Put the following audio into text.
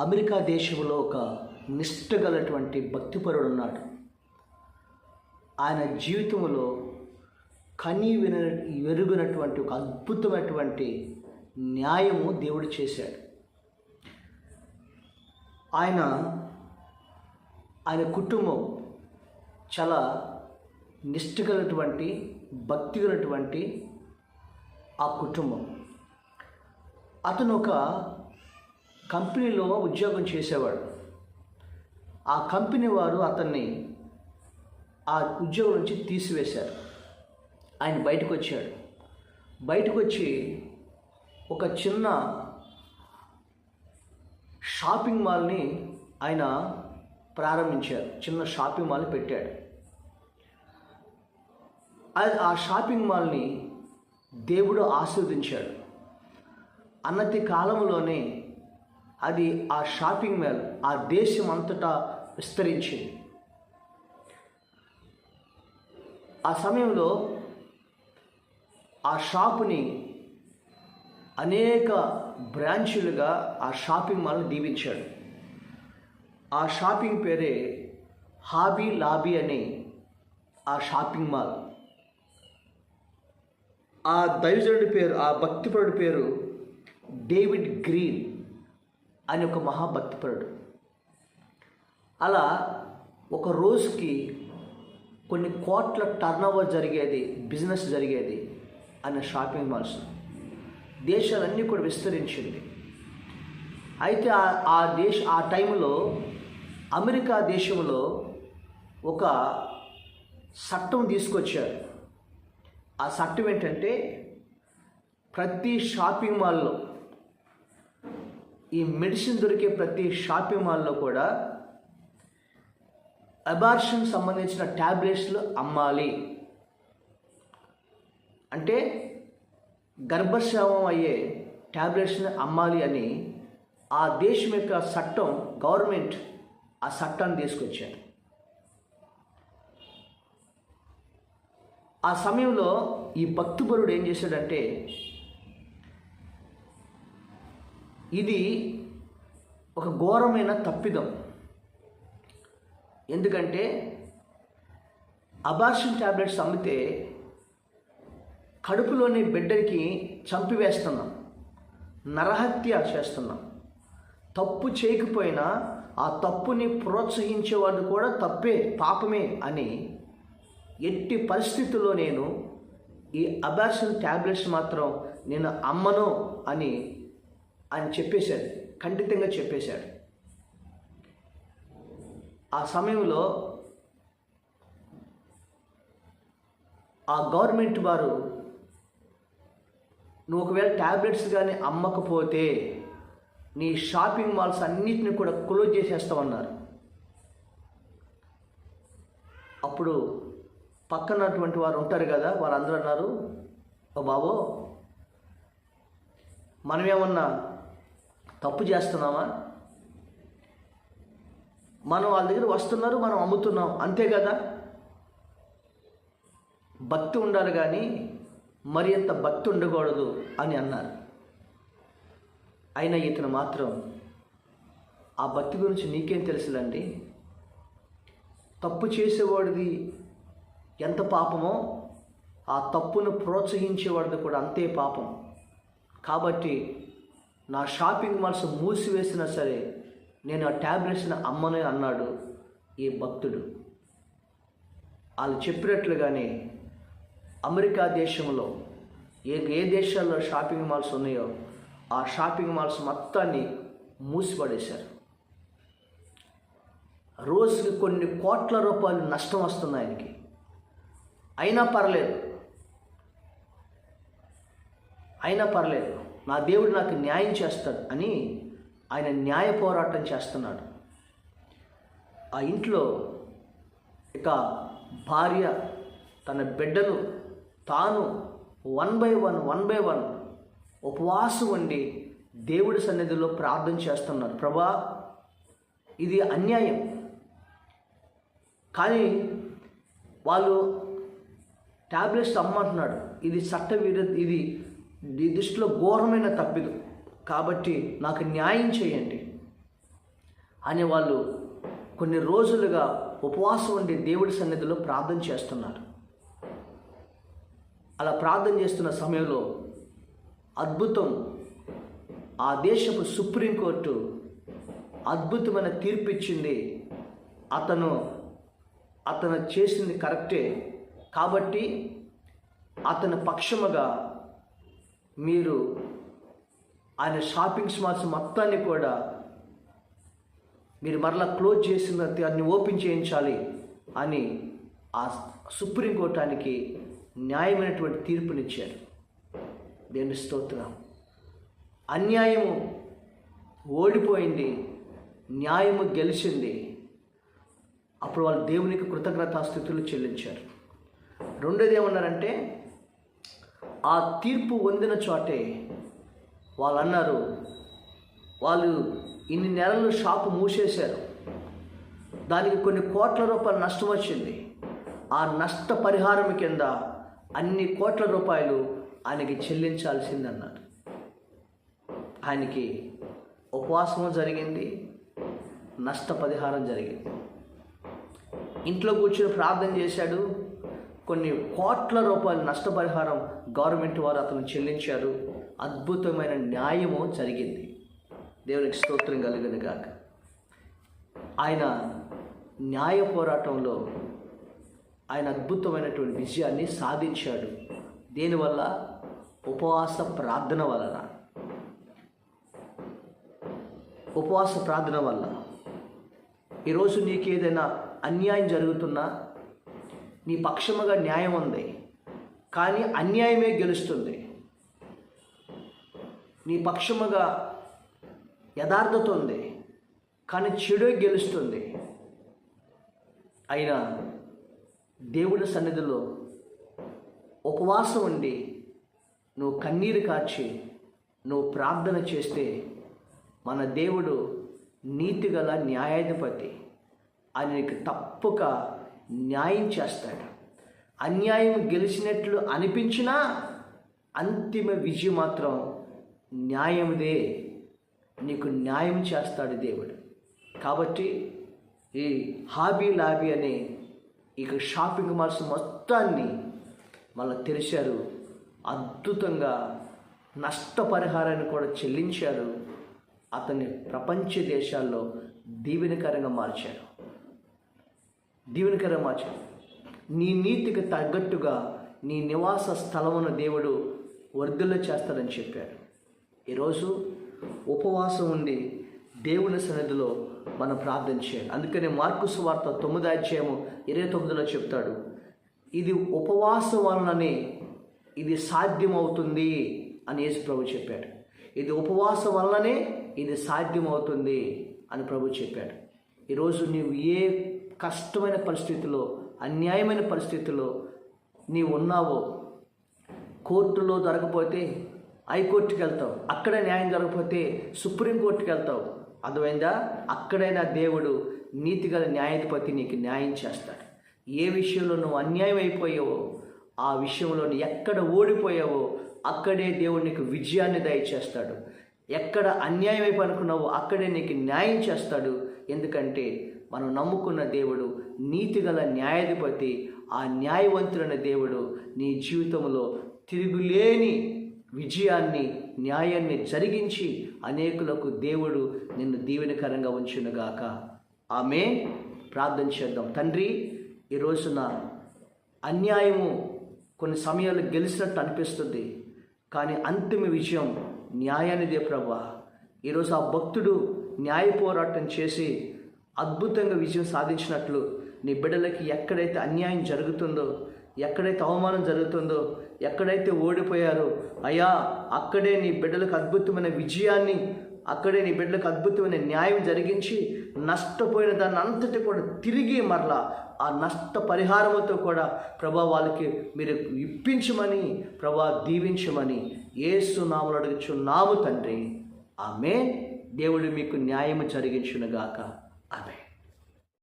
America దేశంలో ఒక నిష్ఠ గలటువంటి భక్తిపరుడు ఉన్నాడు ఆయన జీవితంలో కని విన వెరుగునటువంటి ఒక అద్భుతమైనటువంటి న్యాయము దేవుడు చేశాడు. ఆయన ఆయన కుటుంబం చాలా నిష్ఠగలటువంటి భక్తి గలటువంటి ఆ కుటుంబం. అతను ఒక కంపెనీలో ఉద్యోగం చేసేవాడు. ఆ కంపెనీ వారు అతన్ని ఆ ఉద్యోగం నుంచి తీసివేశారు. ఆయన బయటకు వచ్చాడు బయటకు వచ్చి ఒక చిన్న షాపింగ్ మాల్ని ఆయన ప్రారంభించారు. చిన్న షాపింగ్ మాల్ పెట్టాడు. ఆ షాపింగ్ మాల్ని దేవుడు ఆశీర్వదించాడు. అన్నతి కాలంలోనే అది ఆ షాపింగ్ మాల్ ఆ దేశం అంతటా విస్తరించింది. ఆ సమయంలో ఆ షాపుని అనేక బ్రాంచులుగా ఆ షాపింగ్ మాల్ని దీవించాడు. ఆ షాపింగ్ పేరే హాబీ లాబీ అనే ఆ షాపింగ్ మాల్. ఆ దైవజనుడి పేరు ఆ భక్తిపరుడి పేరు డేవిడ్ గ్రీన్. అని ఒక మహాభక్తిపరుడు. అలా ఒక రోజుకి కొన్ని కోట్ల టర్నోవర్ జరిగేది బిజినెస్ జరిగేది అనే షాపింగ్ మాల్స్ దేశాలన్నీ కూడా విస్తరించింది. అయితే ఆ- ఆ దేశ ఆ టైంలో అమెరికా దేశంలో ఒక చట్టం తీసుకొచ్చారు. ఆ చట్టం ఏంటంటే ప్రతి షాపింగ్ మాల్లో ఈ మెడిసిన్ దొరికే ప్రతి షాపింగ్ మాల్లో కూడా అబార్షన్ సంబంధించిన ట్యాబ్లెట్స్లు అమ్మాలి. అంటే గర్భస్రావం అయ్యే ట్యాబ్లెట్స్ని అమ్మాలి అని ఆ దేశం యొక్క చట్టం గవర్నమెంట్ ఆ చట్టాన్ని తీసుకొచ్చారు. ఆ సమయంలో ఈ భక్తిపరుడు ఏం చేశాడంటే ఇది ఒక ఘోరమైన తప్పిదం. ఎందుకంటే అబార్షన్ ట్యాబ్లెట్స్ అమ్మితే కడుపులోని బిడ్డకి చంపివేస్తున్నాం. నరహత్య చేస్తున్నాం. తప్పు చేయకపోయినా ఆ తప్పుని ప్రోత్సహించేవాడు కూడా తప్పే పాపమే అని ఎట్టి పరిస్థితుల్లో నేను ఈ అబార్షన్ ట్యాబ్లెట్స్ మాత్రం నేను అమ్మను అని అని చెప్పేశాడు. ఖండితంగా చెప్పేశాడు. ఆ సమయంలో ఆ గవర్నమెంట్ వారు నువ్వు ఒకవేళ ట్యాబ్లెట్స్ కానీ అమ్మకపోతే నీ షాపింగ్ మాల్స్ అన్నిటిని కూడా క్లోజ్ చేసేస్తామన్నారు అప్పుడు పక్కనటువంటి వారు ఉంటారు కదా వారందరూ అన్నారు ఓ బాబో మనమేమన్నా తప్పు చేస్తున్నామా? మనం వాళ్ళ దగ్గర వస్తున్నారు మనం అమ్ముతున్నాం అంతే కదా? భక్తి ఉండాలి కానీ మరి అంత భక్తి ఉండకూడదు అని అన్నారు. అయినా ఇతను మాత్రం ఆ భక్తి గురించి నీకేం తెలుసులండి? తప్పు చేసేవాడిది ఎంత పాపమో ఆ తప్పును ప్రోత్సహించేవాడిది కూడా అంతే పాపం. కాబట్టి నా షాపింగ్ మాల్స్ మూసివేసినా సరే నేను ఆ ట్యాబ్లెట్స్ని అమ్మని అన్నాడు ఈ భక్తుడు. వాళ్ళు చెప్పినట్లుగానే అమెరికా దేశంలో ఏ ఏ దేశాల్లో షాపింగ్ మాల్స్ ఉన్నాయో ఆ షాపింగ్ మాల్స్ మొత్తాన్ని మూసిపడేశారు. రోజుకి కొన్ని కోట్ల రూపాయలు నష్టం వస్తుంది ఆయనకి. అయినా పర్లేదు. అయినా పర్లేదు. నా దేవుడు నాకు న్యాయం చేస్తాడు అని ఆయన న్యాయ పోరాటం చేస్తున్నాడు. ఆ ఇంట్లో ఇక భార్య తన బిడ్డను తాను one by one one by one ఉపవాసం ఉండి దేవుడి సన్నిధిలో ప్రార్థన చేస్తున్నారు ప్రభా ఇది అన్యాయం. కానీ వాళ్ళు ట్యాబ్లెట్స్ అమ్మంటున్నాడు ఇది చట్ట విరుద్ధ ఇది ఈ దృష్టిలో ఘోరమైన తప్పిదు. కాబట్టి నాకు న్యాయం చేయండి. అని వాళ్ళు కొన్ని రోజులుగా ఉపవాసం ఉండి దేవుడి సన్నిధిలో ప్రార్థన చేస్తున్నారు. అలా ప్రార్థన చేస్తున్న సమయంలో అద్భుతం. ఆ దేశపు సుప్రీంకోర్టు అద్భుతమైన తీర్పు ఇచ్చింది అతను అతను చేసింది కరెక్టే. కాబట్టి అతని పక్షముగా మీరు ఆయన షాపింగ్ మాల్స్ మొత్తాన్ని కూడా మీరు మరలా క్లోజ్ చేసిన దాన్ని ఓపెన్ చేయించాలి అని ఆ సుప్రీంకోర్టానికి న్యాయమైనటువంటి తీర్పునిచ్చారు. దేని స్తోత్రం. అన్యాయము ఓడిపోయింది న్యాయము గెలిచింది. అప్పుడు వాళ్ళు దేవునికి కృతజ్ఞతాస్థితులు చెల్లించారు. రెండోది ఏమన్నారంటే ఆ తీర్పు పొందిన చోటే వాళ్ళు అన్నారు వాళ్ళు ఇన్ని నెలలు షాపు మూసేశారు. దానికి కొన్ని కోట్ల రూపాయల నష్టం వచ్చింది. ఆ నష్ట పరిహారం కింద అన్ని కోట్ల రూపాయలు ఆయనకి చెల్లించాల్సిందన్నారు. ఆయనకి ఉపవాసం జరిగింది నష్టపరిహారం జరిగింది. ఇంట్లో కూర్చొని ప్రార్థన చేశాడు కొన్ని కోట్ల రూపాయల నష్టపరిహారం గవర్నమెంట్ వారు అతను చెల్లించారు. అద్భుతమైన న్యాయము జరిగింది. దేవునికి స్తోత్రం కలిగింది కాక ఆయన న్యాయ పోరాటంలో ఆయన అద్భుతమైనటువంటి విజయాన్ని సాధించాడు. దీనివల్ల ఉపవాస ప్రార్థన వలన. ఉపవాస ప్రార్థన వల్ల. ఈరోజు నీకు ఏదైనా అన్యాయం జరుగుతున్నా నీ పక్షముగా న్యాయం ఉంది. కానీ అన్యాయమే గెలుస్తుంది. నీ పక్షముగా యథార్థత ఉంది. కానీ చెడే గెలుస్తుంది. అయినా దేవుడి సన్నిధిలో ఉపవాసం ఉండి నువ్వు కన్నీరు కాచి నువ్వు ప్రార్థన చేస్తే మన దేవుడు నీతిగల న్యాయాధిపతి. ఆయనకి నీకు తప్పక న్యాయం చేస్తాడు. అన్యాయం గెలిచినట్లు అనిపించినా అంతిమ విజయం మాత్రం న్యాయముదే. నీకు న్యాయం చేస్తాడు దేవుడు. కాబట్టి ఈ హాబీ లాబీ అనే ఇక షాపింగ్ మాల్స్ మొత్తాన్ని మళ్ళీ తెరిచారు. అద్భుతంగా నష్టపరిహారాన్ని కూడా చెల్లించారు. అతన్ని ప్రపంచ దేశాల్లో దీవెనకరంగా మార్చారు. దీవెనకరంగా నీ నీతికి తగ్గట్టుగా నీ నివాస స్థలమును దేవుడు వర్ధుల్లో చేస్తాడని చెప్పాడు. ఈరోజు ఉపవాసం ఉండి దేవుని సన్నిధిలో మనం ప్రార్థన చేయాలి. అందుకనే మార్కు సువార్త తొమ్మిది అధ్యాయము ఇరవై తొమ్మిదిలో చెప్తాడు. ఇది ఉపవాసం వలననే ఇది సాధ్యమవుతుంది అని యేసు ప్రభు చెప్పాడు. ఇది ఉపవాసం వలననే ఇది సాధ్యమవుతుంది అని ప్రభు చెప్పాడు. ఈరోజు నీవు ఏ కష్టమైన పరిస్థితిలో అన్యాయమైన పరిస్థితిలో నీవు ఉన్నావో కోర్టులో దొరకపోతే హైకోర్టుకి వెళ్తావు. అక్కడ న్యాయం జరగకపోతే సుప్రీంకోర్టుకి వెళ్తావు. అర్థమైందా? అక్కడైనా దేవుడు నీతిగల న్యాయాధిపతి నీకు న్యాయం చేస్తాడు. ఏ విషయంలో నువ్వు అన్యాయం అయిపోయావో ఆ విషయంలో నువ్వు ఎక్కడ ఓడిపోయావో అక్కడే దేవుడు నీకు విజయాన్ని దయచేస్తాడు. ఎక్కడ అన్యాయం అయిపోయి అనుకున్నావో అక్కడే నీకు న్యాయం చేస్తాడు. ఎందుకంటే మనం నమ్ముకున్న దేవుడు నీతిగల న్యాయాధిపతి ఆ న్యాయవంతుడైన దేవుడు నీ జీవితంలో తిరుగులేని విజయాన్ని న్యాయాన్ని జరిగించి అనేకులకు దేవుడు నిన్ను దీవెనకరంగా ఉంచునుగాక. ఆమె ప్రార్థన చేద్దాం. తండ్రి ఈ రోజున అన్యాయము కొన్ని సమయాలు గెలిచినట్టు అనిపిస్తుంది కానీ అంతిమ విజయం న్యాయానిదే ప్రభా. ఈరోజు ఆ భక్తుడు న్యాయ పోరాటం చేసి అద్భుతంగా విజయం సాధించినట్లు నీ బిడ్డలకి ఎక్కడైతే అన్యాయం జరుగుతుందో ఎక్కడైతే అవమానం జరుగుతుందో ఎక్కడైతే ఓడిపోయారో అయ్యా అక్కడే నీ బిడ్డలకు అద్భుతమైన విజయాన్ని అక్కడే నీ బిడ్డలకు అద్భుతమైన న్యాయం జరిగించి నష్టపోయిన దాన్ని అంతటి కూడా తిరిగి మరలా ఆ నష్ట పరిహారంతో కూడా ప్రభా వాళ్ళకి మీరు ఇప్పించమని ప్రభా దీవించమని ఏసు నాములు అడుగుచున్నాము తండ్రి. ఆమె దేవుడు మీకు న్యాయం జరిగించునుగాక. ఆమె